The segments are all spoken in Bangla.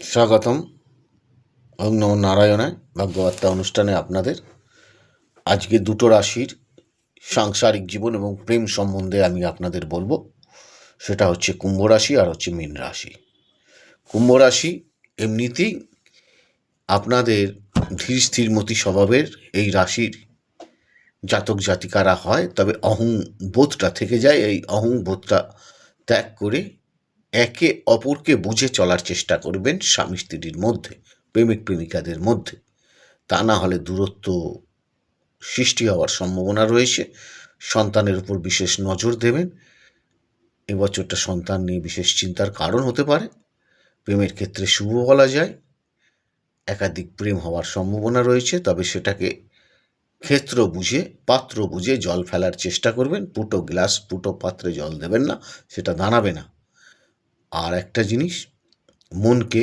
স্বাগতম। ওম নম ভাগ্যবার্তা অনুষ্ঠানে আপনাদের। আজকে দুটো রাশির সাংসারিক জীবন এবং প্রেম সম্বন্ধে আমি আপনাদের বলব। সেটা হচ্ছে কুম্ভ রাশি আর হচ্ছে মীন রাশি। কুম্ভ রাশি এমনিতেই আপনাদের ধীর স্থিরমতি স্বভাবের এই রাশির জাতক জাতিকারা হয়, তবে অহং বোধটা থেকে যায়। এই অহং বোধটা ত্যাগ করে একে অপরকে বুঝে চলার চেষ্টা করবেন স্বামী স্ত্রীর মধ্যে, প্রেমিক প্রেমিকাদের মধ্যে। তা না হলে দূরত্ব সৃষ্টি হওয়ার সম্ভাবনা রয়েছে। সন্তানের উপর বিশেষ নজর দেবেন। এবছরটা সন্তান নিয়ে বিশেষ চিন্তার কারণ হতে পারে। প্রেমের ক্ষেত্রে শুভ বলা যায়। একাধিক প্রেম হওয়ার সম্ভাবনা রয়েছে, তবে সেটাকে ক্ষেত্র বুঝে, পাত্র বুঝে জল ফেলার চেষ্টা করবেন। পুটো গ্লাস পুটো পাত্রে জল দেবেন না, সেটা দাঁড়াবে না। আর একটা জিনিস, মনকে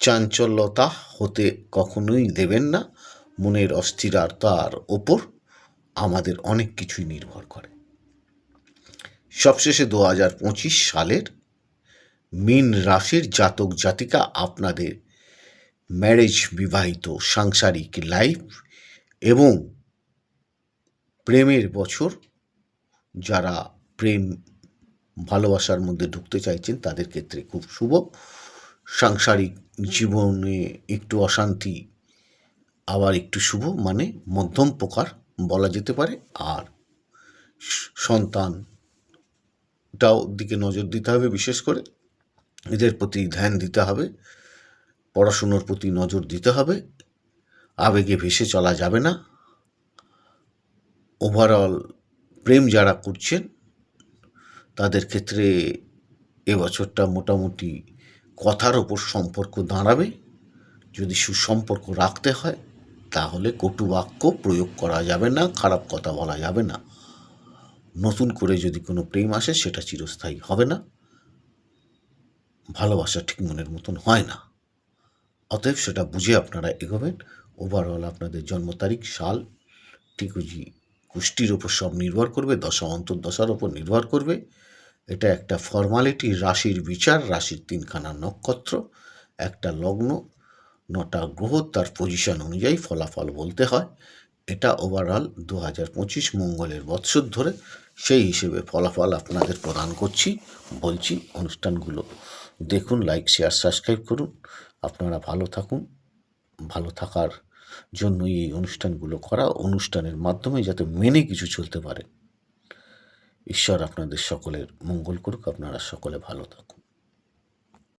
চাঞ্চল্যতা হতে কখনোই দেবেন না। মনের অস্থিরতার ওপর আমাদের অনেক কিছুই নির্ভর করে। সবশেষে দু হাজার পঁচিশ সালের মীন রাশির জাতক জাতিকা আপনাদের ম্যারেজ বিবাহিত সাংসারিক লাইফ এবং প্রেমের বছর, যারা প্রেম ভালোবাসার মধ্যে ঢুকতে চাইছেন, তাদের ক্ষেত্রে খুব শুভ। সাংসারিক জীবনে একটু অশান্তি, আবার একটু শুভ মানে মধ্যম প্রকার বলা যেতে পারে। আর সন্তানটাও দিকে নজর দিতে হবে বিশেষ করে। এদের প্রতি ধ্যান দিতে হবে, পড়াশুনোর প্রতি নজর দিতে হবে। আবেগে ভেসে চলা যাবে না। ওভারঅল প্রেম যারা করছেন তাদের ক্ষেত্রে এবছরটা মোটামুটি কথার ওপর সম্পর্ক দাঁড়াবে। যদি সুসম্পর্ক রাখতে হয়, তাহলে কটু বাক্য প্রয়োগ করা যাবে না, খারাপ কথা বলা যাবে না। নতুন করে যদি কোনো প্রেম আসে, সেটা চিরস্থায়ী হবে না। ভালোবাসা ঠিক মনের মতন হয় না। অতএব সেটা বুঝে আপনারা এগোবেন। ওভারঅল আপনাদের জন্ম তারিখ, সাল টিকুজি কুষ্টির ওপর সব নির্ভর করবে, দশা, অন্তর্দশার ওপর নির্ভর করবে। এটা একটা ফর্মালিটি রাশির বিচার, রাশির তিনখানা নক্ষত্র, একটা লগ্ন, নটা গ্রহ, তার পজিশন অনুযায়ী ফলাফল বলতে হয়। এটা ওভারঅল দু হাজার পঁচিশ মঙ্গলের বৎসর ধরে সেই হিসেবে ফলাফল আপনাদের প্রদান করছি, বলছি অনুষ্ঠানগুলো দেখুন লাইক শেয়ার সাবস্ক্রাইব করুন। আপনারা ভালো থাকুন, ভালো থাকার জন্যই এই অনুষ্ঠানগুলো করা, অনুষ্ঠানের মাধ্যমে যাতে মেনে কিছু চলতে পারে। ঈশ্বর আপনাদের সকলের মঙ্গল করুক আপনারা সকলে ভালো থাকুন।